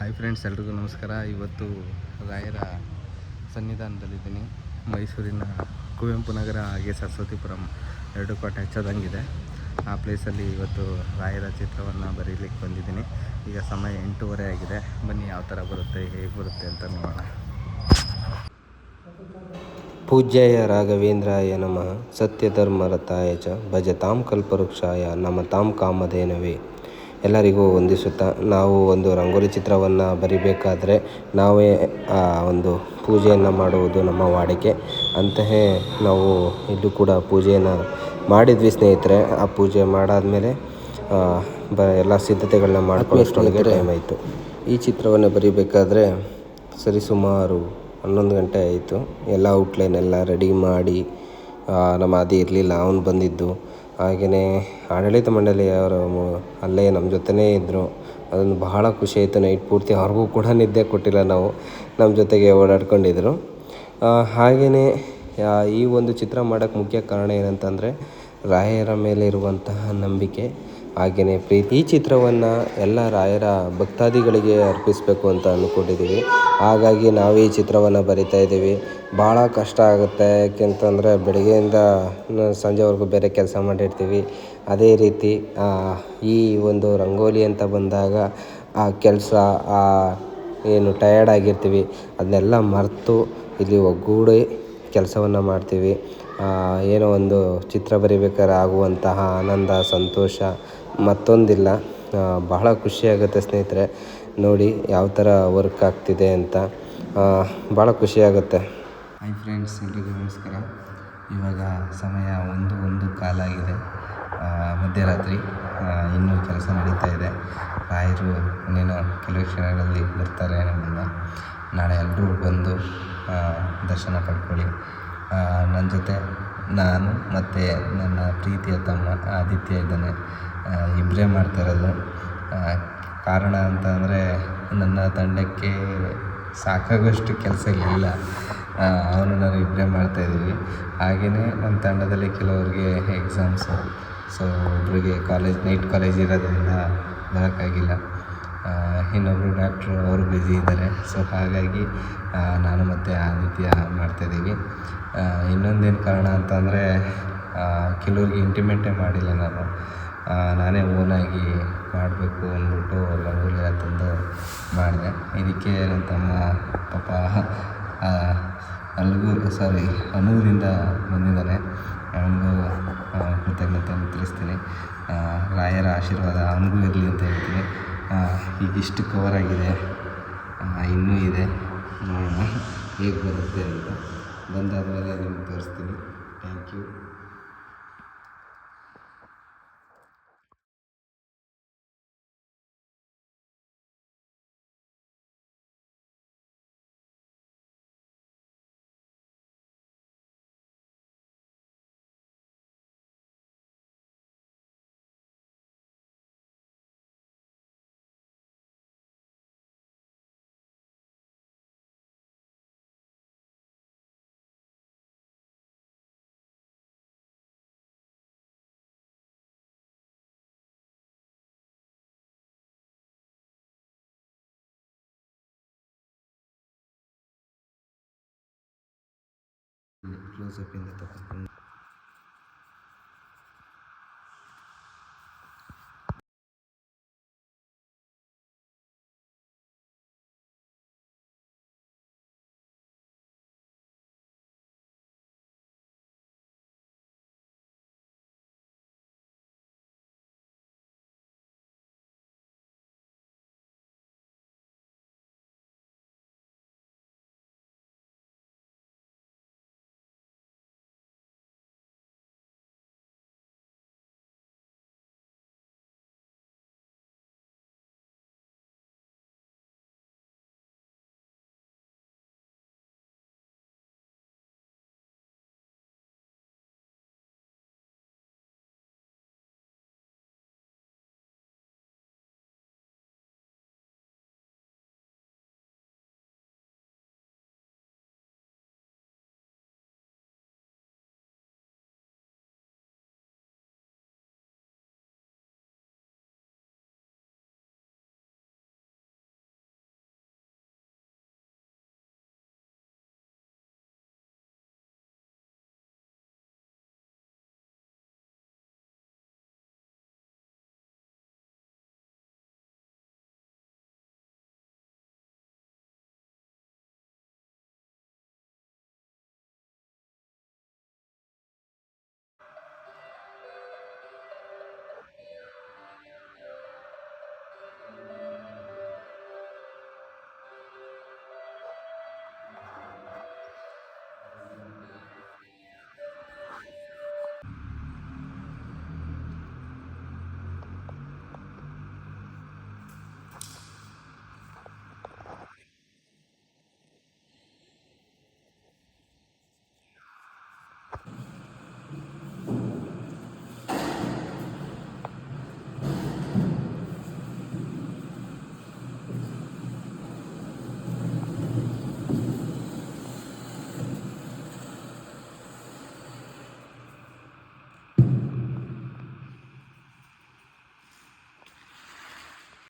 Hi friends ಎಲ್ರಿಗೂ ನಮಸ್ಕಾರ. ಇವತ್ತು ರಾಯರ ಸನ್ನಿಧಾನದಲ್ಲಿದ್ದೀನಿ. ಮೈಸೂರಿನ ಕುವೆಂಪು ನಗರ ಹಾಗೆ ಸರಸ್ವತಿಪುರಂ ಎರಡು ಕೋಟೆ ಹಚ್ಚೋದಂಗಿದೆ. ಆ ಪ್ಲೇಸಲ್ಲಿ ಇವತ್ತು ರಾಯರ ಚಿತ್ರವನ್ನು ಬರೀಲಿಕ್ಕೆ ಬಂದಿದ್ದೀನಿ. ಈಗ ಸಮಯ ಎಂಟೂವರೆ ಆಗಿದೆ. ಬನ್ನಿ ಯಾವ ಥರ ಬರುತ್ತೆ, ಹೇಗೆ ಬರುತ್ತೆ ಅಂತ ನೋಡೋಣ. ಪೂಜ್ಯಾಯ ರಾಘವೇಂದ್ರಾಯ ನಮಃ. ಸತ್ಯಧರ್ಮರತಾಯ ಚ ಭಜತಾಂ ಕಲ್ಪವೃಕ್ಷಾಯ ನಮತಾಂ ಕಾಮಧೇನವೇ. ಎಲ್ಲರಿಗೂ ವಂದಿಸುತ್ತಾ ನಾವು ಒಂದು ರಂಗೋಲಿ ಚಿತ್ರವನ್ನು ಬರಿಬೇಕಾದರೆ ನಾವೇ ಆ ಒಂದು ಪೂಜೆಯನ್ನು ಮಾಡುವುದು ನಮ್ಮ ವಾಡಿಕೆ. ಅಂತೆಯೇ ನಾವು ಇಲ್ಲೂ ಕೂಡ ಪೂಜೆಯನ್ನು ಮಾಡಿದ್ವಿ ಸ್ನೇಹಿತರೆ. ಆ ಪೂಜೆ ಮಾಡಾದಮೇಲೆ ಬ ಎಲ್ಲ ಸಿದ್ಧತೆಗಳನ್ನ ಮಾಡಿಕೊಂಡು ಟೈಮ್ ಆಯಿತು. ಈ ಚಿತ್ರವನ್ನು ಬರಿಬೇಕಾದ್ರೆ ಸರಿಸುಮಾರು ಹನ್ನೊಂದು ಗಂಟೆ ಆಯಿತು. ಎಲ್ಲ ಔಟ್ಲೈನ್ ಎಲ್ಲ ರೆಡಿ ಮಾಡಿ ನಮ್ಮ ಆದಿ ಇರಲಿಲ್ಲ ಅವನು ಬಂದಿದ್ದು. ಹಾಗೆಯೇ ಆಡಳಿತ ಮಂಡಳಿಯವರು ಅಲ್ಲೇ ನಮ್ಮ ಜೊತೆನೇ ಇದ್ದರು ಅದೊಂದು ಬಹಳ ಖುಷಿ ಆಯಿತು. ನೈಟ್ ಪೂರ್ತಿ ಅವ್ರಿಗೂ ಕೂಡ ನಿದ್ದೆ ಕೊಟ್ಟಿಲ್ಲ ನಾವು. ನಮ್ಮ ಜೊತೆಗೆ ಓಡಾಡ್ಕೊಂಡಿದ್ರು. ಹಾಗೆಯೇ ಈ ಒಂದು ಚಿತ್ರ ಮಾಡೋಕ್ಕೆ ಮುಖ್ಯ ಕಾರಣ ಏನಂತಂದರೆ ರಾಯರ ಮೇಲೆ ಇರುವಂತಹ ನಂಬಿಕೆ. ಹಾಗೆಯೇ ಪ್ರೀತಿ. ಈ ಚಿತ್ರವನ್ನು ಎಲ್ಲ ರಾಯರ ಭಕ್ತಾದಿಗಳಿಗೆ ಅರ್ಪಿಸಬೇಕು ಅಂತ ಅಂದ್ಕೊಂಡಿದ್ದೀವಿ ಹಾಗಾಗಿ ನಾವು ಈ ಚಿತ್ರವನ್ನು ಬರಿತಾ ಇದ್ದೀವಿ. ಭಾಳ ಕಷ್ಟ ಆಗುತ್ತೆ. ಯಾಕೆಂತಂದರೆ ಬೆಳಗ್ಗೆಯಿಂದ ಸಂಜೆವರೆಗೂ ಬೇರೆ ಕೆಲಸ ಮಾಡಿರ್ತೀವಿ. ಅದೇ ರೀತಿ ಈ ಒಂದು ರಂಗೋಲಿ ಅಂತ ಬಂದಾಗ ಆ ಕೆಲಸ ಏನು ಟಯರ್ಡ್ ಆಗಿರ್ತೀವಿ. ಅದನ್ನೆಲ್ಲ ಮರೆತು ಇಲ್ಲಿ ಒಗ್ಗೂಡಿ ಕೆಲಸವನ್ನು ಮಾಡ್ತೀವಿ. ಏನೋ ಒಂದು ಚಿತ್ರ ಬರಿಬೇಕಾದ್ರೆ ಆಗುವಂತಹ ಆನಂದ, ಸಂತೋಷ, ಮತ್ತೊಂದಿಲ್ಲ. ಬಹಳ ಖುಷಿಯಾಗುತ್ತೆ ಸ್ನೇಹಿತರೆ. ನೋಡಿ ಯಾವ ಥರ ವರ್ಕ್ ಆಗ್ತಿದೆ ಅಂತ. ಭಾಳ ಖುಷಿಯಾಗುತ್ತೆ ಹಾಯ್ ಫ್ರೆಂಡ್ಸ್ ಎಲ್ರಿಗೂ ನಮಸ್ಕಾರ. ಇವಾಗ ಸಮಯ ಒಂದು ಒಂದು ಕಾಲಾಗಿದೆ ಮಧ್ಯರಾತ್ರಿ. ಇನ್ನೂ ಕೆಲಸ ನಡೀತಾ ಇದೆ. ರಾಯರು ಇನ್ನೇನೋ ಕೆಲವು ಕ್ಷಣಗಳಲ್ಲಿ ಬರ್ತಾರೆ ನಮ್ಮನ್ನು. ನಾಳೆ ಎಲ್ಲರೂ ಬಂದು ದರ್ಶನ ಪಡ್ಕೊಳ್ಳಿ. ನನ್ನ ಜೊತೆ ನಾನು ಮತ್ತು ನನ್ನ ಪ್ರೀತಿಯ ತಮ್ಮ ಆದಿತ್ಯ ಇದ್ದಾನೆ. ಇಬ್ಬರೇ ಮಾಡ್ತಾ ಇರೋದು. ಕಾರಣ ಅಂತ ಅಂದರೆ ನನ್ನ ತಂಡಕ್ಕೆ ಸಾಕಾಗುವಷ್ಟು ಕೆಲಸ ಇಲ್ಲ ಅವನು ನಾನು ಇಬ್ಬರೇ ಮಾಡ್ತಾಯಿದ್ದೀವಿ ಹಾಗೆಯೇ ನಮ್ಮ ತಂಡದಲ್ಲಿ ಕೆಲವರಿಗೆ ಎಕ್ಸಾಮ್ಸು ಸೊ ಒಬ್ಬರಿಗೆ ಕಾಲೇಜ್ ನೈಟ್ ಕಾಲೇಜ್ ಇರೋದ್ರಿಂದ ಬರೋಕ್ಕಾಗಿಲ್ಲ. ಇನ್ನೊಬ್ಬರು ಡಾಕ್ಟ್ರು ಅವರು ಬ್ಯುಸಿ ಇದ್ದಾರೆ. ಸೊ ಹಾಗಾಗಿ ನಾನು ಮತ್ತು ಆದಿತ್ಯ ಮಾಡ್ತಾಯಿದ್ದೀವಿ ಇನ್ನೊಂದೇನು ಕಾರಣ ಅಂತಂದರೆ ಕೆಲವ್ರಿಗೆ ಇಂಟಿಮೇಟೇ ಮಾಡಿಲ್ಲ ನಾನು. ಆ, ನಾನೇ ಓನಾಗಿ ಮಾಡಬೇಕು ಅಂದ್ಬಿಟ್ಟು ರಂಗೋಲಿ ಎಲ್ಲ ತಂದು ಮಾಡಿದೆ. ಇದಕ್ಕೆ ನನ್ನ ತಮ್ಮ ಪಾಪ ಆ, ಅಲ್ಗೂರು ಸಾರಿ ಅನೂರಿಂದ ಬಂದಿದ್ದಾನೆ. ಅವನಿಗೂ ಕೃತಜ್ಞತೆಯನ್ನು ತಿಳಿಸ್ತೀನಿ. ಆ, ರಾಯರ ಆಶೀರ್ವಾದ ಅವನಿಗೂ ಇರಲಿ ಅಂತ ಹೇಳ್ತೀನಿ. ಆ, ಈಗ ಇಷ್ಟು ಕವರ್ ಆಗಿದೆ. ಇನ್ನೂ ಇದೆ. ನೋಡೋಣ ಹೇಗೆ ಬರುತ್ತೆ ಅಂತ. ಬಂದಾದಮೇಲೆ ನಿಮ್ಗೆ ತೋರಿಸ್ತೀನಿ. Thank you 在这边的打工。